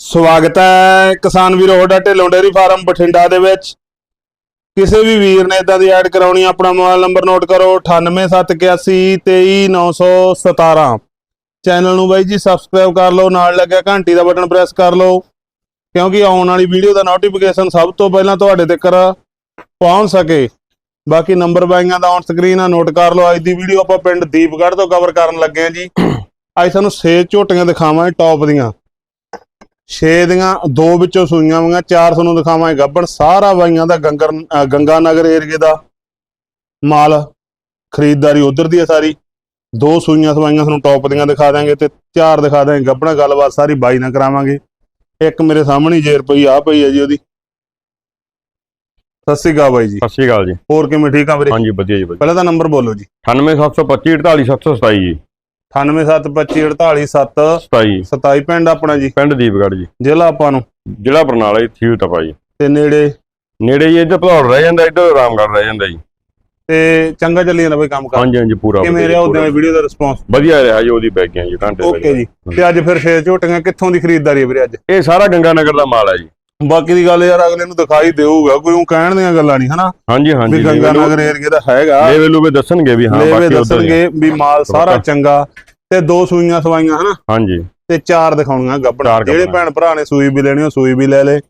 ਸਵਾਗਤ ਹੈ ਕਿਸਾਨ ਵੀਰੋ ਤੁਹਾਡਾ ਢਿੱਲੋਂ ਡੇਅਰੀ ਫਾਰਮ ਬਠਿੰਡਾ ਦੇ ਵਿੱਚ। ਕਿਸੇ ਵੀ ਵੀਰ ਨੇ ਇਦਾਂ ਦੀ ਐਡ ਕਰਾਉਣੀ ਆਪਣਾ ਮੋਬਾਈਲ ਨੰਬਰ ਨੋਟ ਕਰੋ 9871823917 ਚੈਨਲ ਨੂੰ ਬਾਈ ਜੀ ਸਬਸਕ੍ਰਾਈਬ ਕਰ ਲਓ, ਨਾਲ ਲੱਗਿਆ ਘੰਟੀ ਦਾ ਬਟਨ ਪ੍ਰੈਸ ਕਰ ਲਓ, ਕਿਉਂਕਿ ਆਉਣ ਵਾਲੀ ਵੀਡੀਓ ਦਾ ਨੋਟੀਫਿਕੇਸ਼ਨ ਸਭ ਤੋਂ ਪਹਿਲਾਂ ਤੁਹਾਡੇ ਤੱਕ ਪਹੁੰਚ ਸਕੇ। ਬਾਕੀ ਨੰਬਰ ਬਾਈਆਂ ਦਾ ਔਨ ਸਕਰੀਨ ਆ ਨੋਟ ਕਰ ਲਓ, ਅੱਜ ਦੀ ਵੀਡੀਓ ਆਪਾਂ ਪਿੰਡ ਦੀਪਗੜ੍ਹ ਤੋਂ ਕਵਰ ਕਰਨ ਲੱਗੇ ਆ ਜੀ। ਅੱਜ ਤੁਹਾਨੂੰ ਛੇ ਝੋਟੀਆਂ ਦਿਖਾਵਾਂਗੇ ਟੌਪ ਦੀਆਂ। ਛੇ ਦੀਆਂ ਦੋ ਵਿੱਚੋਂ ਸੂਈਆਂ ਵਾਂਗਾ ਚਾਰ ਤੁਹਾਨੂੰ ਦਿਖਾਵਾਂਗੇ ਗੱਬਣ। ਸਾਰਾ ਬਾਈਆਂ ਦਾ ਗੰਗਰ ਗੰਗਾ ਨਗਰ ਏਰੀਏ ਦਾ ਮਾਲ ਖਰੀਦਦਾਰੀ ਉਧਰ ਦੀ ਹੈ ਸਾਰੀ। ਦੋ ਸੂਈਆਂ ਸਵਾਈਆਂ ਤੁਹਾਨੂੰ ਟੌਪ ਦੀਆਂ ਦਿਖਾ ਦਾਂਗੇ ਤੇ ਚਾਰ ਦਿਖਾ ਦਾਂਗੇ ਗੱਬਣਾ। ਗੱਲਬਾਤ ਸਾਰੀ ਬਾਈ ਨਾਲ ਕਰਾਵਾਂਗੇ। ਇੱਕ ਮੇਰੇ ਸਾਹਮਣੇ ਜੇਰ ਪਈ ਆ ਪਈ ਹੈ ਜੀ ਉਹਦੀ। ਸਤਿ ਸ਼੍ਰੀ ਅਕਾਲ ਬਾਈ ਜੀ। ਸਤਿ ਸ਼੍ਰੀ ਅਕਾਲ ਜੀ। ਹੋਰ ਕਿਵੇਂ ਠੀਕ ਆ ਵੀਰੇ? ਹਾਂਜੀ ਵਧੀਆ ਜੀ ਵਧੀਆ। ਪਹਿਲਾਂ ਤਾਂ ਨੰਬਰ ਬੋਲੋ ਜੀ। 98725 48727 ਜੀ। 98725487 27 27 ਪਿੰਡ ਆਪਣਾ ਜੀ। ਪਿੰਡ ਦੀਪਗੜ੍ਹ ਜੀ। ਜ਼ਿਲ੍ਹਾ ਆਪਾਂ ਨੂੰ। ਜ਼ਿਲ੍ਹਾ ਬਰਨਾਲਾ ਜੀ ਥੀਲ ਤਪਾ ਜੀ ਤੇ ਨੇੜੇ? ਨੇੜੇ ਜੀ ਇੱਧਰ ਭਦੌੜ ਰਹਿ ਜਾਂਦਾ ਇੱਧਰ ਆਰਾਮਗੜ੍ਹ ਰਹਿ ਜਾਂਦਾ ਜੀ। ਤੇ ਚੰਗਾ ਚੱਲੀ ਜਾਂਦਾ ਬਈ ਕੰਮ ਕਰ। ਹਾਂਜੀ ਹਾਂਜੀ ਪੂਰਾ ਕਿਵੇਂ ਰਿਹਾ ਉਹਦੇ। ਵੀਡੀਓ ਦਾ ਰਿਸਪੌਂਸ ਵਧੀਆ ਰਿਹਾ ਜੀ ਉਹਦੀ ਬੈਗੀਆਂ ਜੀ ਘੰਟੇ ਓਕੇ ਜੀ। ਤੇ ਅੱਜ ਫਿਰ ਛੇ ਝੋਟੀਆਂ ਕਿੱਥੋਂ ਦੀ ਖਰੀਦਦਾਰੀ ਹੈ ਵੀਰੇ ਅੱਜ? ਇਹ ਸਾਰਾ ਗੰਗਾ ਨਗਰ ਦਾ ਮਾਲ ਹੈ ਜੀ। ਬਾਕੀ ਦੀ ਗੱਲ ਯਾਰ ਅਗਲੇ ਨੂੰ ਦਿਖਾਈ ਦੇਊਗਾ ਕੋਈ ਉਹ ਕਹਿਣ ਦੀਆਂ ਗੱਲਾਂ ਨਹੀਂ ਹਨਾ? ਹਾਂਜੀ ਹਾਂਜੀ ਵੀ ਗੰਗਾ ਨਗਰ ਏਰੀਏ ਦਾ ਹੈਗਾ। ਲੇਵੇ ਲੂਵੇ ਦੱਸਣਗੇ ਵੀ ਹਾਂ ਬਾਕੀ। ਦੱਸਣਗੇ ਵੀ ਮਾਲ ਸਾਰਾ। ਚੰਗਾ। ਤੇ ਦੋ ਸੂਈਆਂ ਸਵਾਈਆਂ ਹਨਾ? ਹਾਂਜੀ। ਤੇ ਚਾਰ ਦਿਖਾਉਣੀਆਂ ਗੱਬਣ। ਜਿਹੜੇ। ਭੈਣ ਭਰਾ ਨੇ ਸੂਈ ਵੀ ਲੈਣੀ ਉਹ ਸੂਈ ਵੀ ਲੈ ਲੇ।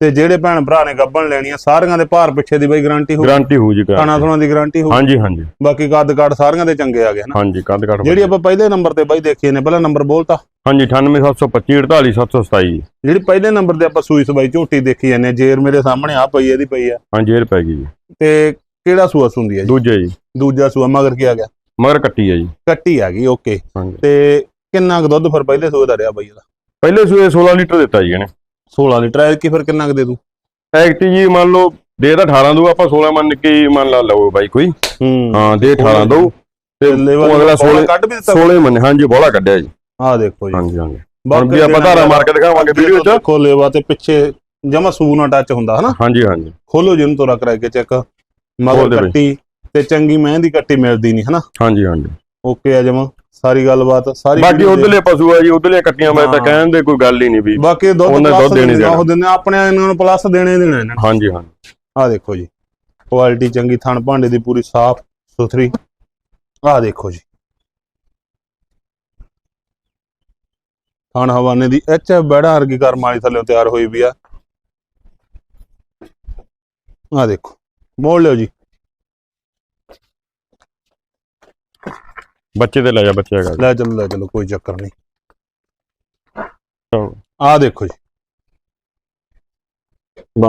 ਤੇ ਜਿਹੜੇ ਭੈਣ ਭਰਾ ਨੇ ਗੱਬਣ ਲੈਣੀ ਆ ਸਾਰੀਆਂ ਦੇ ਭਾਰ ਪਿੱਛੇ ਦੀ ਬਈ ਗਾਰੰਟੀ ਹੋ ਗਾਰੰਟੀ ਹੋਊ ਜੀ ਖਾਣਾ। ਥੋਣਾ ਦੀ ਗਾਰੰਟੀ ਹੋ ਹਾਂਜੀ ਹਾਂਜੀ। ਬਾਕੀ ਕੱਦ ਕਾਠ ਸਾਰੀਆਂ ਦੇ ਚੰਗੇ ਆ ਗਏ ਹਨਾ? ਹਾਂਜੀ ਕੰਦ ਕੱਟ ਜਿਹੜੀ ਆਪਾਂ ਪਹਿਲੇ ਨੰਬਰ ਤੇ ਬਾਈ ਦੇਖੀਏ ਨੇ ਪਹਿਲਾ ਨੰਬਰ ਬੋਲਤਾ। ਹਾਂਜੀ 98725 48727 ਜੀ ਜਿਹੜੀ ਪਹਿਲੇ ਨੰਬਰ ਤੇ ਆਪਾਂ ਸੂਈ ਸਬਾਈ ਝੋਟੀ ਦੇਖੀ ਜਾਂਦੇ ਹਾਂ, ਜੇਰ ਮੇਰੇ ਸਾਹਮਣੇ ਆ ਪਈ ਇਹਦੀ ਪਈ ਆ। ਹਾਂਜੀ ਇਹ ਪੈ ਗਈ ਜੀ। ਤੇ ਕਿਹੜਾ ਸੂਆ ਸੁੰਦੀ ਹੈ ਜੀ? ਦੂਜੇ ਜੀ। ਦੂਜਾ ਸੂਆ ਮਗਰ ਕੀ ਆ ਗਿਆ? ਮਗਰ ਕੱਟੀ ਹੈ ਜੀ। ਕੱਟੀ ਆ ਗਈ ਓਕੇ ਹਾਂਜੀ। ਤੇ ਕਿੰਨਾ ਕੁ ਦੁੱਧ ਫਿਰ ਪਹਿਲੇ ਸੂਏ ਦਾ ਰਿਹਾ ਬਾਈ ਇਹਦਾ? ਪਹਿਲੇ ਸੂਏ 16 ਲੀਟਰ ਦਿੱਤਾ ਜੀ ਇਹਨੇ। 16 ਲੀਟਰ ਐ ਕੀ ਫਿਰ ਕਿੰਨਾ ਕੁ ਦੇ ਦੂ ਐਕਟੀ ਜੀ ਮੰਨ ਲਓ ਦੇ ਤਾਂ 18 ਦੂ ਆਪਾਂ 16 ਮੰਨ ਕੇ ਹੀ ਮੰਨ ਲਾ ਲਓ ਬਾਈ ਕੋਈ। ਹੂੰ। ਹਾਂ ਦੇ 18 ਦਊ। ਤੇ ਉਹ ਅਗਲਾ 16 ਕੱਢ ਵੀ ਦਿੱਤਾ। 16 ਮੰਨੇ ਹਾਂਜੀ ਬੋਲਾ ਕੱਢਿਆ ਜੀ। ਆ ਦੇਖੋ ਜੀ। ਹਾਂਜੀ ਹਾਂਜੀ। ਬਾਕੀ ਹੁਣ ਵੀ ਆਪਾਂ ਧਾਰਾ ਮਾਰ ਕੇ ਦਿਖਾਵਾਂਗੇ ਵੀਡੀਓ 'ਚ। ਦੇਖੋ ਲੇਵਾ ਤੇ ਪਿੱਛੇ ਜਮਾ ਸੂ ਨਾ ਟੱਚ ਹੁੰਦਾ ਹਨਾ? ਹਾਂਜੀ ਹਾਂਜੀ। ਖੋਲੋ ਜਿਹਨੂੰ ਤੋਰਾ ਕਰਾ ਕੇ ਚੈੱਕ ਮਗਰ ਬਈ। ਕੱਟੀ। ਤੇ ਚੰਗੀ ਮਹਿੰਦੀ ਕੱਟੀ ਮਿਲਦੀ ਨਹੀਂ ਹਨਾ? ਹਾਂਜੀ ਹਾਂਜੀ। ਓਕੇ ਆ ਜਮਾ। ਸਾਰੀ ਗੱਲਬਾਤ ਸਾਰੀ ਬਾਕੀ ਉਧਰਲੇ ਪਸ਼ੂ ਆ ਜੀ ਉਧਰਲੇ ਕੱਟੀਆਂ ਮੈਂ ਤਾਂ। ਕਹਿਣ ਦੇ ਕੋਈ ਗੱਲ ਹੀ ਨਹੀਂ ਵੀ ਬਾਕੀ ਦੁੱਧ ਪਲੱਸ ਦੇਣੇ। ਉਹ ਦਿੰਦੇ ਆਪਣੇ ਇਹਨਾਂ ਨੂੰ ਪਲੱਸ ਦੇਣੇ ਦੇਣੇ ਇਹਨਾਂ ਹਾਂਜੀ ਹਾਂਜੀ। ਆ ਦੇਖੋ ਜੀ ਕੁਆਲਿਟੀ ਚੰਗੀ ਥਣ ਭਾਂਡੇ ਦੀ ਪੂਰੀ ਸਾਫ਼ ਸੁਥਰੀ। ਆ ਦੇਖੋ ਜੀ। ਥਣ ਹਵਾਨੇ ਦੀ ਐਚ ਬੜਾ ਵਰਗੀ ਕਰਮ ਵਾਲੀ ਥੱਲੇ ਤਿਆਰ ਹੋਈ ਵੀ ਆ। ਆ ਦੇਖੋ ਮੋੜ ਲਿਓ ਜੀ। ਬੱਚੇ ਤੇ ਲੈ ਜਾ ਬੱਚੇ ਹੈਗਾ। ਜੀ। ਲੈ ਚਲੋ ਲੈ ਚਲੋ ਕੋਈ ਚੱਕਰ ਨਹੀਂ। ਆ ਦੇਖੋ ਜੀ।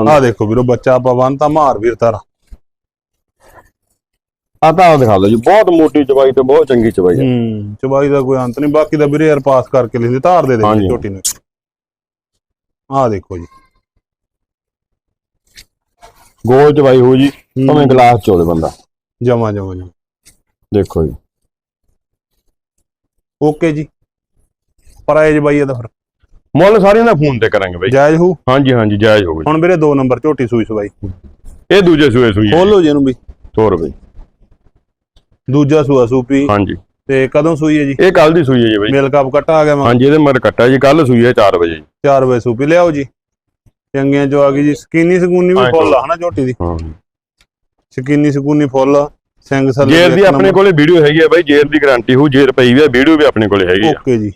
ਆ ਦੇਖੋ ਵੀਰੋ ਬੱਚਾ ਪਵਨ ਤਾਂ ਮਾਰ ਵੀਰ ਤਾਰਾ। ਆ ਤਾਂ ਦਿਖਾ ਲਓ ਜੀ ਬਹੁਤ ਮੋਟੀ ਚਵਾਈ ਤੇ ਬਹੁਤ ਚੰਗੀ ਚਵਾਈ ਹੈ। ਹੂੰ ਚਬਾਈ ਦਾ ਕੋਈ ਅੰਤ ਨਹੀਂ ਬਾਕੀ ਦਾ ਵੀਰੇ ਯਾਰ ਪਾਸ ਕਰਕੇ ਲੈਂਦੇ ਧਾਰ ਦੇ ਦੇ। ਛੋਟੀ ਨੂੰ। ਆ ਦੇਖੋ ਜੀ। ਗੋਲ ਚਵਾਈ ਹੋ ਜੀ ਭਾਵੇਂ ਗਲਾਸ ਚੋਲੇ ਬੰਦਾ। ਜਮਾ ਜਮਾ ਜਮਾ। ਦੇਖੋ ਜੀ। ਓਕੇ ਜੀ। ਪ੍ਰਾਈਜ਼ ਬਾਈ ਇਹਦਾ ਫਿਰ। ਮੁੱਲ ਸਾਰਿਆਂ ਦਾ ਫੋਨ ਤੇ ਕਰਾਂਗੇ ਬਾਈ। ਜਾਇਜ਼ ਹੋ ਹਾਂਜੀ ਹਾਂਜੀ ਜਾਇਜ਼ ਹੋਊ ਜੀ ਹੁਣ ਵੀਰੇ 2 ਨੰਬਰ ਝੋਟੀ ਸੂਈ ਸਵਾਈ। ਇਹ ਦੂਜੇ ਸੂਏ ਸੂਈ ਹੈ ਖੋਲੋ ਜੀ ਇਹਨੂੰ ਵੀ। 100 ਰੁਪਏ ਦੂਜਾ ਸੂਆ ਸੂਪੀ। ਹਾਂਜੀ। ਤੇ ਕਦੋਂ ਸੂਈ ਹੈ ਜੀ? ਇਹ ਕੱਲ ਦੀ ਸੂਈ ਹੈ ਜੀ ਬਾਈ। ਮੇਲ ਕੱਪ ਕੱਟਾ ਆ ਗਿਆ ਮੈਂ। ਹਾਂਜੀ ਇਹਦੇ ਮਰ ਕੱਟਾ ਜੀ। ਕੱਲ ਸੂਈ ਹੈ 4 ਵਜੇ ਜੀ। 4 ਵਜੇ ਸੂਪੀ। ਲਿਆਓ ਜੀ। ਚੰਗੀਆਂ ਜੋ ਆ ਗਈ ਜੀ। ਸਕੀਨੀ ਸਕੂਨੀ ਵੀ ਹਾਂ, ਫੁੱਲ ਆ ਹਨਾ ਝੋਟੀ ਦੀ। ਹਾਂ ਸਕੀਨੀ ਸਕੂਨੀ ਫੁੱਲ। ਸਿੰਘ ਸੱਲੇ ਜੇਰ ਦੀ ਆਪਣੇ ਕੋਲੇ ਵੀਡੀਓ ਹੈਗੀ ਹੈ ਬਾਈ ਜੇਰ ਦੀ ਗਾਰੰਟੀ ਹੋ ਜੇਰ ਪਈ ਵੀ ਹੈ ਵੀਡੀਓ ਵੀ ਆਪਣੇ ਕੋਲੇ ਹੈਗੀ ਆ। ਓਕੇ ਜੀ।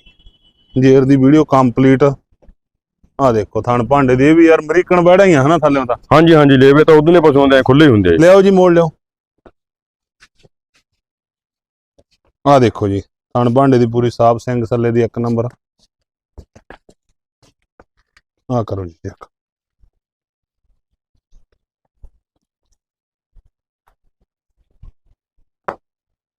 ਜੇਰ ਦੀ ਵੀਡੀਓ ਕੰਪਲੀਟ। ਆ ਦੇਖੋ ਥਣ ਭਾਂਡੇ ਦੀ ਵੀ ਯਾਰ ਅਮਰੀਕਨ ਬੈੜਾ ਹੀ ਆ ਹਨਾ ਥੱਲੇੋਂ ਤਾਂ। ਹਾਂਜੀ ਹਾਂਜੀ ਲੇਵੇ ਤਾਂ ਉਧਰਲੇ ਪਸ਼ੂਆਂ ਦੇ ਖੁੱਲੇ ਹੀ ਹੁੰਦੇ ਆ। ਲਿਆਓ ਜੀ ਮੋੜ ਲਿਓ ਆ ਦੇਖੋ ਜੀ ਥਣ ਭਾਂਡੇ ਦੀ ਪੂਰੀ ਸਾਫ਼ ਸਿੰਘ ਸੱਲੇ ਦੀ ਇੱਕ ਨੰਬਰ। ਆ ਕਰੋ ਜੀ ਚੈੱਕ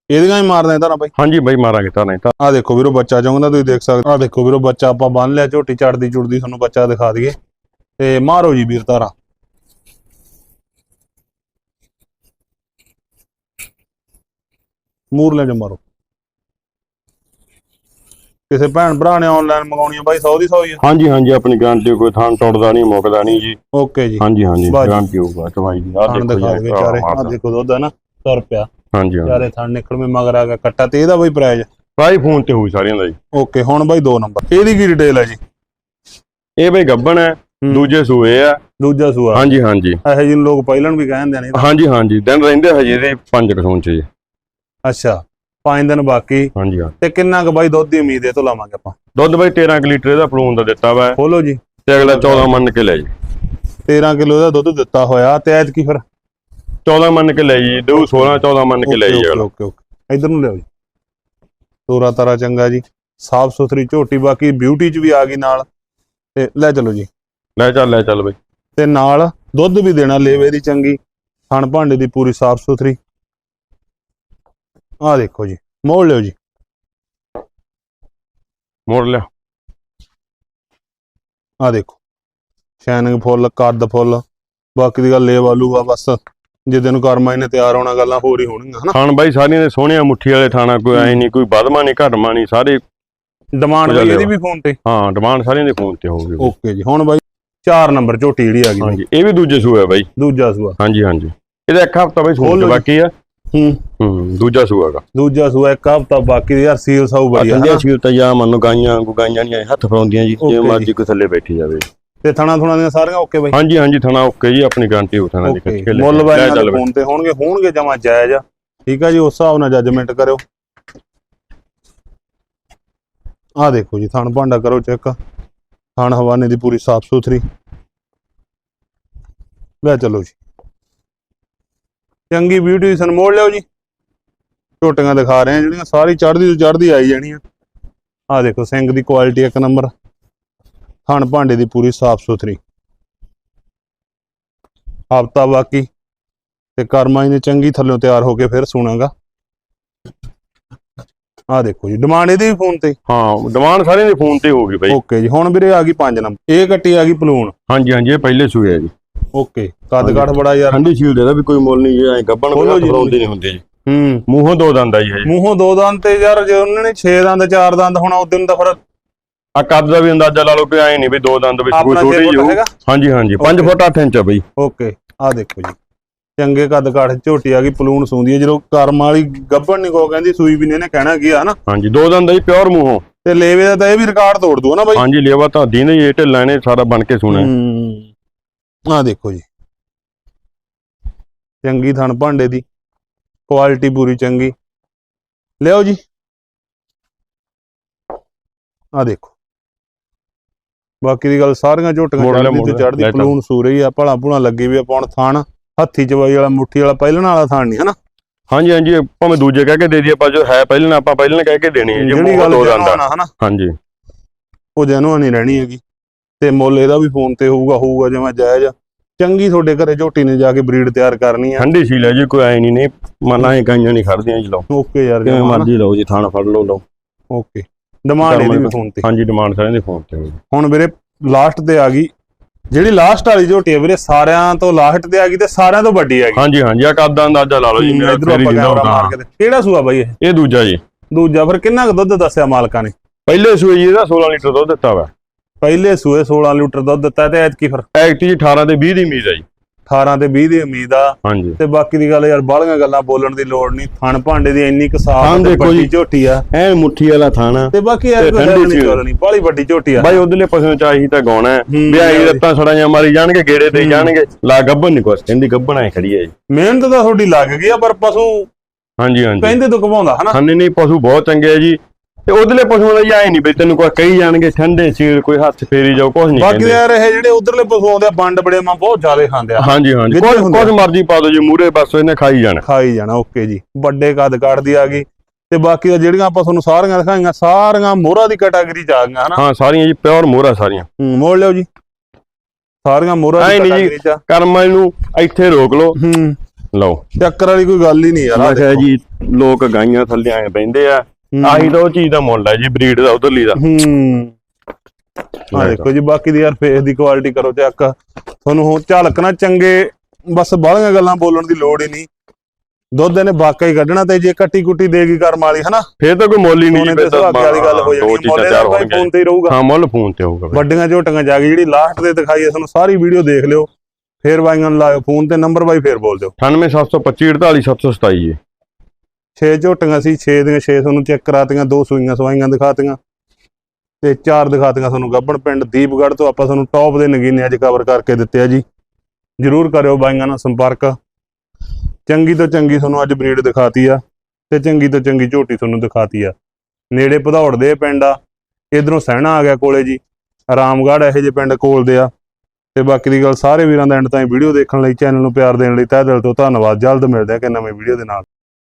ਇਹਦੀਆਂ ਹੀ ਮਾਰਦੇ ਤਾਂ ਨਾ ਬਾਈ। ਹਾਂਜੀ ਬਾਈ ਮਾਰਾਂਗੇ ਤਾਂ ਨਹੀਂ ਤਾਂ। ਆ ਦੇਖੋ ਵੀਰੋ ਬੱਚਾ ਚਾਹੁੰਦਾ ਤੁਸੀਂ ਦੇਖ ਸਕਦੇ ਆ ਦੇਖੋ ਵੀਰੋ ਬੱਚਾ ਆਪਾਂ ਬੰਨ ਲਿਆ ਝੋਟੀ ਚੜਦੀ ਚੁੜਦੀ ਤੁਹਾਨੂੰ ਬੱਚਾ ਦਿਖਾ ਦਈਏ। ਤੇ ਮਾਰੋ ਜੀ ਵੀਰ ਤਾਰਾ ਮੂਰ ਲੈ ਜਾ ਮਾਰੋ। ਕਿਸੇ ਭੈਣ ਭਰਾ ਨੇ ਆਨਲਾਈਨ ਮੰਗਾਉਣੀ ਆ ਬਾਈ 100 ਦੀ 100 ਹੀ ਆ। ਹਾਂਜੀ ਹਾਂਜੀ ਆਪਣੀ ਗਾਰੰਟੀ ਕੋਈ ਥਾਂ ਟੁੱਟਦਾ ਨਹੀਂ ਮੁੱਕਦਾ ਨਹੀਂ ਜੀ। ਓਕੇ ਜੀ। ਹਾਂਜੀ ਹਾਂਜੀ। ਗਾਰੰਟੀ ਹੋਊਗਾ ਚਵਾਈ ਦੀ। ਆ ਦੇਖੋ ਜੀ ਆ ਦੇਖੋ ਦੁੱਧ ਹੈ ਨਾ 100 ਰੁਪਿਆ ਹਾਂਜੀ ਹਾਂਜੀ। ਚਾਰੇ ਥਣ ਨਿਕਲ ਮੇ ਮਗਰ ਆ ਗਿਆ ਕੱਟਾ ਤੇ ਇਹਦਾ ਬਾਈ ਪ੍ਰਾਈਜ਼ ਭਾਈ ਫੋਨ ਤੇ ਹੋਊ ਸਾਰਿਆਂ ਦਾ ਜੀ। ਓਕੇ ਹੁਣ ਬਾਈ 2 ਨੰਬਰ। ਇਹਦੀ ਕੀ ਡਿਟੇਲ ਹੈ ਜੀ? ਇਹ ਬਈ ਗੱਬਣ ਹੈ ਹੂੰ। ਦੂਜੇ ਸੂਏ ਆ। ਦੂਜਾ ਸੂਆ। ਹਾਂਜੀ ਹਾਂਜੀ। ਇਹੋ ਜਿਹੇ ਨੂੰ ਲੋਕ ਪਹਿਲਾਂ ਵੀ ਕਹਿੰਦੇ ਨੇ ਹਾਂਜੀ ਹਾਂਜੀ। ਦਿਨ ਰਹਿੰਦੇ ਹਜੇ ਇਹਦੇ ਪੰਜ ਕਸੂਨ ਚ ਜੀ। ਅੱਛਾ ਪੰਜ ਦਿਨ ਬਾਕੀ। ਹਾਂਜੀ ਹਾਂ। ਤੇ ਕਿੰਨਾ ਕੁ ਬਾਈ ਦੁੱਧ ਦੀ ਉਮੀਦ ਹੈ ਤੋਂ ਲਾਵਾਂਗੇ ਆਪਾਂ? ਦੁੱਧ ਬਈ 13 ਕੁ ਲੀਟਰ ਇਹਦਾ ਪਲੂਨ ਦਾ ਦਿੱਤਾ ਵਾ। ਖੋਲੋ ਜੀ। ਤੇ ਅਗਲਾ 14 ਮੰਨ ਕੇ ਲੈ ਜੀ। 13 ਕਿਲੋ ਦਾ ਦੁੱਧ ਦਿੱਤਾ ਹੋਇਆ। ਤੇ ਐਤ ਕੀ ਫਿਰ 14 ਮੰਨ ਕੇ ਲੈ ਜੀ ਦੋ 16 14 ਮੰਨ ਕੇ ਲੈ ਜੀ ਓਕੇ ਅਗਲਾ ਓਕੇ ਓਕੇ ਇਧਰ ਨੂੰ ਲਿਆਓ ਜੀ। ਤੋਰਾ ਤਾਰਾ ਚੰਗਾ ਜੀ। ਸਾਫ਼ ਸੁਥਰੀ ਝੋਟੀ ਬਾਕੀ ਬਿਊਟੀ ਚ ਵੀ ਆ ਗਈ ਨਾਲ। ਤੇ ਲੈ ਚਲੋ ਜੀ। ਲੈ ਚੱਲ ਲੈ ਚੱਲ ਬਈ। ਤੇ ਨਾਲ ਦੁੱਧ ਵੀ ਦੇਣਾ ਲੇਵੇ ਦੀ ਚੰਗੀ। ਥਣ ਭਾਂਡੇ ਦੀ ਪੂਰੀ ਸਾਫ਼ ਸੁਥਰੀ। ਆਹ ਦੇਖੋ ਜੀ ਮੋੜ ਲਿਓ ਜੀ। ਮੋੜ ਲਿਆ। ਆਹ ਦੇਖੋ ਸ਼ੈਨਿੰਗ ਫੁੱਲ ਕੱਦ ਫੁੱਲ। ਬਾਕੀ ਦੀ ਗੱਲ ਲੇਵ ਆਲੂ ਆ ਬਸ। ਜਿੱਦੇ ਨੂੰ ਕਰਮਾਈ ਨੇ ਤਿਆਰ ਹੋਣਾ ਗੱਲਾਂ ਹੋਰ ਹੀ ਹੋਣਗੀਆਂ ਹਨਾ? ਥਾਣ ਬਾਈ ਸਾਰੀਆਂ ਦੇ ਸੋਹਣਿਆ ਮੁੱਠੀ ਵਾਲੇ ਥਾਣਾ ਕੋਈ ਐ ਨਹੀਂ ਕੋਈ ਵਧਮਾ ਨਹੀਂ ਘਟਮਾ ਨਹੀਂ ਸਾਰੇ ਡਿਮਾਂਡ ਬਈ ਇਹਦੀ। ਵੀ ਫੋਨ ਤੇ? ਹਾਂ ਡਿਮਾਂਡ ਸਾਰਿਆਂ ਦੇ ਫੋਨ ਤੇ ਹੋਊਗੀ। ਓਕੇ ਜੀ ਹੁਣ ਬਾਈ 4 ਨੰਬਰ ਝੋਟੀ ਜਿਹੜੀ ਆ ਗਈ ਹਾਂਜੀ ਇਹ ਵੀ ਦੂਜੇ ਸੂਆ ਬਾਈ। ਦੂਜਾ ਸੂਆ। ਹਾਂਜੀ ਹਾਂਜੀ। ਇਹਦਾ ਇੱਕ ਹਫਤਾ ਬਾਈ ਲਓ ਜੀ। ਬਾਕੀ ਆ। ਹੂੰ। ਹੂੰ ਦੂਜਾ ਸੂਆ ਦਾ ਦੂਜਾ ਸੂਆ ਇੱਕ ਹਫਤਾ ਬਾਕੀ ਯਾਰ ਸੀਲ ਸਾਊ ਬੜੀ ਆ ਅਖੰਡਿਆ ਹਨਾ? ਸੀ ਤਾਂ ਜਾਂ ਮੰਨੋ ਗਾਈਆਂ ਗੁਗਾਈਆਂ ਨਹੀਂ ਹੱਥ ਫਰਾਉਂਦੀਆਂ ਜੀ ਜੇ ਜੀ। ਮਰਜ਼ੀ ਕੋਈ ਥੱਲੇ ਬੈਠੀ ਜਾਵੇ। ਤੇ ਥਣਾ ਥੁਣਾ ਦੀਆਂ ਸਾਰੀਆਂ ਓਕੇ ਬਾਈ? ਹਾਂਜੀ ਹਾਂਜੀ ਥਣਾ ਓਕੇ ਜੀ ਆਪਣੀ ਗਾਰੰਟੀ ਦੀ ਓਕੇ। ਖਿੱਚ ਕੇ ਲੈ ਮੁੱਲ ਬਾਈ ਬਈ। ਫੋਨ ਤੇ ਹੋਣਗੇ ਹੋਣਗੇ ਜਮਾ ਜਾਇਜ਼ ਠੀਕ ਆ ਜੀ ਉਸ ਹਿਸਾਬ ਨਾਲ ਜੱਜਮੈਂਟ ਕਰਿਓ। ਆ ਦੇਖੋ ਜੀ ਥਣ ਭਾਂਡਾ ਕਰੋ ਚੈੱਕ। ਥਣ ਹਵਾਨੇ ਦੀ ਪੂਰੀ ਸਾਫ਼ ਸੁਥਰੀ। ਲੈ ਚਲੋ ਜੀ। ਚੰਗੀ ਬਿਊਟੀਸ਼ਨ ਮੋੜ ਲਿਓ ਜੀ। ਝੋਟੀਆਂ ਦਿਖਾ ਰਹੇ ਆ ਜਿਹੜੀਆਂ ਸਾਰੀ ਚੜਦੀ ਤੋਂ ਚੜਦੀ ਆਈ ਜਾਣੀਆਂ ਆ। ਦੇਖੋ ਸਿੰਘ ਦੀ ਕੁਆਲਿਟੀ ਇੱਕ ਨੰਬਰ ਥਣ ਭਾਂਡੇ ਦੀ ਪੂਰੀ ਸਾਫ਼ ਸੁਥਰੀ। ਹਫਤਾ ਬਾਕੀ ਤੇ ਕਰਮਾਈ ਨੇ ਚੰਗੀ ਥੱਲੋਂ ਤਿਆਰ ਹੋ ਕੇ ਫਿਰ ਸੁਣਾਗਾ। ਆ ਦੇਖੋ ਜੀ ਡਿਮਾਂਡ ਇਹਦੀ ਵੀ ਫੋਨ ਤੇ? ਹਾਂ ਡਿਮਾਂਡ ਸਾਰਿਆਂ ਦੇ ਫੋਨ ਤੇ ਹੋਊਗੀ ਬਾਈ। ਓਕੇ ਜੀ ਹੁਣ ਵੀਰੇ ਆ ਗਈ 5 ਨੰਬਰ ਇਹ ਕੱਟੀ ਆ ਗਈ ਪਲੂਣ। ਹਾਂਜੀ ਹਾਂਜੀ ਇਹ ਪਹਿਲੇ ਸੂਏ ਆ ਜੀ। ਓਕੇ ਕੱਦ। ਕਾਠ ਬੜਾ ਯਾਰ। ਠੰਡੀ ਸ਼ੀਲ ਦਾ ਵੀ ਕੋਈ ਮੁੱਲ ਨਹੀਂ ਜੀ ਐ ਗੱਬਣ ਖੋਲੋ ਕੋਈ ਜੀ। ਫਰਾਉਂਦੇ ਨਹੀਂ ਹੁੰਦੇ ਜੀ। ਹੂੰ। ਮੂੰਹੋਂ ਦੋ ਦੰਦ ਆ ਜੀ ਮੂੰਹੋਂ ਦੋ ਦੰਦ ਤੇ ਯਾਰ ਜੇ ਉਹਨਾਂ ਨੇ 6 ਦੰਦ 4 ਦੰਦ ਹੋਣਾ ਉਦੋਂ ਦਾ ਫਿਰ ਆ ਕੱਦ ਦਾ ਵੀ ਅੰਦਾਜ਼ਾ ਲਾ ਲਓ ਕਿ ਐ ਨਹੀਂ ਵੀ ਦੋ ਦੰਦ ਵਿੱਚ ਕੋਈ ਆਪਣਾ 6 ਛੋਟੇ ਫੁੱਟ ਹੈਗਾ? ਹਾਂਜੀ ਹਾਂਜੀ। 5 Okay. ਫੁੱਟ 8 ਇੰਚ ਆ ਬਈ। ਓਕੇ ਆ ਦੇਖੋ ਜੀ। ਚੰਗੇ ਕੱਦ ਕਾਠ ਝੋਟੀ ਆ ਗਈ ਪਲੂਣ ਸੂੰਦੀ ਹੈ ਜਦੋਂ ਕਰਮ ਵਾਲੀ ਗੱਭਣ ਨਹੀਂ ਕੋ ਕਹਿੰਦੀ ਸੂਈ ਵੀ ਨੇ ਇਹਨੇ ਕਹਿਣਾ ਕੀ ਆ ਹਨਾ? ਹਾਂਜੀ ਦੋ ਦੰਦ ਜੀ ਪਿਓਰ ਮੂੰਹੋਂ। ਤੇ ਲੇਵੇ ਦਾ ਤਾਂ ਇਹ ਵੀ ਰਿਕਾਰਡ ਤੋੜ ਦੂ ਨਾ ਬਾਈ? ਹਾਂਜੀ ਲੇਵਾ ਤਾਂ ਦੀਨੇ ਇਹ ਢਿੱਲਾਂ ਨੇ ਸਾਰਾ ਬਣ ਕੇ ਸੁਣਿਆ ਹੂੰ। ਆ ਦੇਖੋ ਜੀ। ਚੰਗੀ ਥਣ ਭਾਂਡੇ ਦੀ। ਕੁਆਲਿਟੀ ਪੂਰੀ ਚੰਗੀ। ਲਿਆਓ ਜੀ। ਆ ਦੇਖੋ। ਬਾਕੀ ਦੀ ਗੱਲ ਸਾਰੀਆਂ ਝੋਟੀਆਂ ਮੋੜ ਤੇ ਲੈ, ਚੜਦੀ ਲੈ ਚੱਲ। ਪਲੂਣ ਸੂਰੀ ਆ ਭਲਾ ਭੂਣਾ ਲੱਗੀ ਵੀ ਆ ਪਾਉਣ ਥਾਣ ਹੱਥੀ ਚਵਾਈ ਵਾਲਾ ਮੁੱਠੀ ਵਾਲਾ ਪਹਿਲਣ ਵਾਲਾ ਥਾਣ ਨਹੀਂ ਹਨਾ? ਹਾਂਜੀ ਹਾਂਜੀ ਭਾਵੇਂ ਦੂਜੇ ਕਹਿ ਕੇ ਦੇ ਦਈਏ ਆਪਾਂ ਜੋ ਹੈ ਪਹਿਲਾਂ ਆਪਾਂ ਪਹਿਲਾਂ ਕਹਿ ਕੇ ਦੇਣੀ ਹੈ ਜੀ ਜਿਹੜੀ ਮੂੰਹੋਂ ਗੱਲ ਦੋ ਹਨਾ? ਹਾਂਜੀ। ਉਹ ਜਨੂਨ ਨਹੀਂ ਰਹਿਣੀ ਹੈਗੀ। ਤੇ ਮੁੱਲ ਇਹਦਾ ਵੀ ਫੋਨ ਤੇ ਹੋਊਗਾ ਹੋਊਗਾ ਜਿਵੇਂ ਜਾਇਜ਼। ਚੰਗੀ ਤੁਹਾਡੇ ਘਰੇ ਝੋਟੀ ਨੇ ਜਾ ਕੇ ਬਰੀਡ ਤਿਆਰ ਕਰਨੀ ਆ। ਠੰਡੀ ਸੀ ਲੈ ਜੀ ਕੋਈ ਐ ਨਹੀਂ ਨੇ ਮਨਾਂ ਇਹ ਗਾਈਆਂ ਨਹੀਂ ਖੜਦੀਆਂ ਜੀ ਲਓ। ਓਕੇ ਯਾਰ ਹਨਾ। ਮਰਜ਼ੀ ਲਓ ਜੀ ਥਾਣਾ ਫੜ ਲਓ ਲਓ। ਓਕੇ। ਡਿਮਾਂਡ ਇਹਦੀ ਵੀ ਫੋਨ ਤੇ। ਹਾਂਜੀ ਡਿਮਾਂਡ ਸਾਰਿਆਂ ਦੇ ਫੋਨ ਤੇ ਹੁਣ ਵੀਰੇ ਲਾਸਟ ਤੇ ਆ ਗਈ। ਜਿਹੜੀ ਲਾਸਟ ਵਾਲੀ ਝੋਟੀ ਆ ਵੀਰੇ ਸਾਰਿਆਂ ਤੋਂ ਲਾਸਟ ਤੇ ਆ ਗਈ ਤੇ ਸਾਰਿਆਂ ਤੋਂ ਵੱਡੀ ਆ ਗਈ। ਹਾਂਜੀ ਹਾਂਜੀ ਆ ਕੱਦ ਦਾ ਅੰਦਾਜ਼ਾ ਲਾ ਲਓ ਜੀ ਮੇਰਾ ਇਧਰੋਂ ਫੇਰ ਆਪਾਂ ਜਿੰਦਾ ਕੈਮਰਾ ਮਾਰ ਹੁੰਦਾ ਕੇ ਤੇ- ਕਿਹੜਾ ਸੂਆ ਬਾਈ ਇਹ? ਇਹ ਦੂਜਾ ਜੀ। ਦੂਜਾ ਫਿਰ ਕਿੰਨਾ ਕੁ ਦੁੱਧ ਦੱਸਿਆ ਮਾਲਕਾਂ ਨੇ? ਪਹਿਲੇ ਸੂਏ ਜੀ ਇਹਦਾ 16 ਲੀਟਰ ਦੁੱਧ ਦਿੱਤਾ ਵਾ। ਪਹਿਲੇ ਸੂਏ 16 ਲੀਟਰ ਦੁੱਧ ਦਿੱਤਾ ਤੇ ਐਤਕੀ ਫਿਰ? ਐਕਟੀ ਜੀ 18 ਤੇ 20 ਦੀ ਉਮੀਦ ਹੈ ਜੀ। 18 ਤੇ 20 ਦੀ ਉਮੀਦ ਆ। ਹਾਂਜੀ। ਤੇ ਬਾਕੀ ਦੀ ਗੱਲ ਯਾਰ ਬਾਹਲੀਆਂ ਗੱਲਾਂ ਬੋਲਣ ਦੀ ਲੋੜ ਨਹੀਂ। ਥਣ ਭਾਂਡੇ ਦੀ ਇੰਨੀ ਕੁ ਸਾਫ਼ ਤੇ ਵੱਡੀ। ਝੋਟੀ ਆ। ਐ ਮੁੱਠੀ ਵਾਲਾ ਥਾਣਾ ਤੇ ਬਾਕੀ ਯਾਰ ਕੋਈ ਨਹੀਂ ਨਹੀਂ ਬਾਹਲੀ ਵੱਡੀ ਝੋਟੀ ਆ। ਬਾਈ ਉਧਰਲੇ ਪਸ਼ੂ ਚਾਹੀ ਤਾਂ ਗਾਉਣਾ ਹੈ। ਵਿਆਹੀ। ਰੱਤਾਂ ਸੜਾਈਆਂ ਮਾਰੀ ਜਾਣਗੇ ਗੇੜੇ ਤੇ। ਜਾਣਗੇ। ਲਾ ਗੱਬਨ ਨਹੀਂ ਕੁਛ ਕਹਿੰਦੀ ਗੱਬਨ ਐ ਖੜੀ ਹੈ ਜੀ। ਮਿਹਨਤ ਤਾਂ ਤੁਹਾਡੀ ਲੱਗ ਗਈ ਆ ਪਰ ਪਸ਼ੂ ਹਾਂਜੀ ਹਾਂਜੀ। ਕਹਿੰਦੇ ਤੋਂ ਘਵਾਉਂਦਾ ਹਨਾ? ਖਾਨੇ ਨਹੀਂ ਪਸ਼ੂ ਬਹੁਤ ਚੰਗੇ ਆ ਜੀ। ਤੇ ਉਧਰਲੇ ਪਸ਼ੂਆਂ ਦਾ ਐ ਨਹੀਂ ਬਈ ਤੈਨੂੰ ਕੋਈ ਕਹੀ ਜਾਣਗੇ ਠੰਡੇ ਸੀਲ ਕੋਈ ਹੱਥ ਫੇਰੀ ਜਾਓ ਕੁਛ ਨਹੀਂ ਬਾਕੀ ਯਾਰ ਇਹ ਜਿਹੜੇ ਉਧਰਲੇ ਪਸ਼ੂ ਆਉਂਦੇ ਆ ਬੰਡ ਬੜੇ ਮਾਂ ਬਹੁਤ ਜ਼ਿਆਦਾ ਖਾਂਦੇ ਆ। ਹਾਂਜੀ ਹਾਂਜੀ। ਆ। ਕੁਛ ਮਰਜ਼ੀ ਪਾ ਦਿਓ ਜੀ ਮੂਰੇ ਬਸ ਇਹਨੇ ਖਾਈ ਜਾਣਾ। ਖਾਈ ਜਾਣਾ ਓਕੇ ਜੀ। ਵੱਡੇ ਕੱਦ ਕੱਢਦੀ ਆ ਗਈ। ਤੇ ਬਾਕੀ ਤਾਂ ਜਿਹੜੀਆਂ ਆਪਾਂ ਤੁਹਾਨੂੰ ਸਾਰੀਆਂ ਦਿਖਾਈਆਂ ਸਾਰੀਆਂ ਮੋਹਰਾ ਦੀ ਕੈਟਾਗਰੀ ਚ ਆ ਗਈਆਂ ਹਨਾ? ਹਾਂ ਸਾਰੀਆਂ ਜੀ ਪਿਓਰ ਮੋਹਰਾ ਸਾਰੀਆਂ। ਹੂੰ, ਮੋੜ ਲਿਓ ਜੀ। ਸਾਰੀਆਂ ਮੋਹਰਾ ਦੀ। ਕੈਟਾਗਰੀ ਚ। ਕਰਮਾਂ ਨੂੰ ਇੱਥੇ ਰੋਕ ਲਓ। ਹੂੰ। ਲਓ। ਚੱਕਰ ਵਾਲੀ ਕੋਈ ਗੱਲ ਹੀ ਨਹੀਂ ਯਾਰ। ਜੀ ਲੋਕ ਗਾਈਆਂ ਥੱਲੇ ਆਏ ਬੈੰਦੇ ਆ। ਆਹੀ ਤਾਂ ਉਹ ਚੀਜ਼ ਦਾ ਮੁੱਲ ਹੈ ਜੀ ਬਰੀਡ ਦਾ ਉਧਰਲੀ ਦਾ। ਹੂੰ। ਆ ਦੇਖੋ ਜੀ ਬਾਕੀ ਦੀ ਯਾਰ ਫੇਸ ਦੀ ਕੁਆਲਿਟੀ ਕਰੋ ਚੈੱਕ ਤੁਹਾਨੂੰ ਹੁਣ ਝਲਕਣਾ ਚੰਗੇ ਬਸ ਬਾਹਲੀਆਂ ਗੱਲਾਂ ਬੋਲਣ ਦੀ ਲੋੜ ਹੀ ਨਹੀਂ। ਦੁੱਧ ਇਹਨੇ ਵਾਕਈ ਕੱਢਣਾ ਤੇ ਜੇ ਕੱਟੀ ਕੁੱਟੀ ਦੇਗੀ ਕਰਮ ਵਾਲੀ ਹਨਾ? ਫੇਰ ਤਾਂ ਕੋਈ ਮੁੱਲ ਹੀ ਨਹੀਂ ਤੇ ਤਾਂ ਸੁਹਾਗੇ ਵਾਲੀ ਗੱਲ ਹੋ ਜਾਣੀ ਮੋਲੇ ਚਾਰ ਭਾਈ ਫੋਨ ਤੇ ਹੀ ਰਹੂਗਾ। ਹਾਂ ਮੁੱਲ ਫੋਨ ਤੇ ਹੋਊਗਾ। ਵੱਡੀਆਂ ਝੋਟੀਆਂ ਜਾ ਕੇ ਜਿਹੜੀ ਲਾਸਟ ਤੇ ਦਿਖਾਈ ਹੈ ਤੁਹਾਨੂੰ ਸਾਰੀ ਵੀਡੀਓ ਦੇਖ ਲਿਓ। ਫੇਰ ਵਾਈਆਂ ਨੂੰ ਲਾਇਓ ਫੋਨ ਤੇ ਨੰਬਰ ਬਾਈ ਫੇਰ ਬੋਲ ਦਿਓ। 98725 48727 ਜੀ 6 ਝੋਟੀਆਂ ਸੀ 6 ਦੀਆਂ 6 ਤੁਹਾਨੂੰ ਚੈੱਕ ਕਰਾਤੀਆਂ, ਦੋ ਸੂਈਆਂ ਸਵਾਈਆਂ ਦਿਖਾਤੀਆਂ ਤੇ ਚਾਰ ਦਿਖਾਤੀਆਂ ਤੁਹਾਨੂੰ ਗੱਬਣ ਪਿੰਡ, ਦੀਪਗੜ੍ਹ ਤੋਂ ਆਪਾਂ ਤੁਹਾਨੂੰ ਟੌਪ ਦੇ ਨਗੀਨੇ ਅੱਜ ਕਵਰ ਕਰਕੇ ਦਿੱਤੇ ਆ ਜੀ। ਜਰੂਰ ਕਰਿਓ ਬਾਈਆਂ ਨਾਲ ਸੰਪਰਕ। ਚੰਗੀ ਤੋਂ ਚੰਗੀ ਤੁਹਾਨੂੰ ਅੱਜ ਬਰੀਡ ਦਿਖਾਤੀ ਆ ਤੇ ਚੰਗੀ ਤੋਂ ਚੰਗੀ ਝੋਟੀ ਤੁਹਾਨੂੰ ਦਿਖਾਤੀ ਆ। ਨੇੜੇ ਭਦੌੜ ਦੇ ਪਿੰਡ ਆ, ਇਧਰੋਂ ਸਹਿਣਾ ਆ ਗਿਆ ਕੋਲੇ ਜੀ ਆਰਾਮਗੜ੍ਹ ਇਹੋ ਜਿਹੇ ਪਿੰਡ ਕੋਲ ਦੇ ਆ। ਤੇ ਬਾਕੀ ਦੀ ਗੱਲ ਸਾਰੇ ਵੀਰਾਂ ਦਾ ਐਂਡ ਤਾਈਂ ਵੀਡੀਓ ਦੇਖਣ ਲਈ, ਚੈਨਲ ਨੂੰ ਪਿਆਰ ਦੇਣ ਲਈ ਤਹਿ ਦਿਲ ਤੋਂ ਧੰਨਵਾਦ। ਜਲਦ ਮਿਲਦੇ ਆ ਕਿ ਨਵੇਂ ਵੀਡੀਓ ਦੇ ਨਾਲ।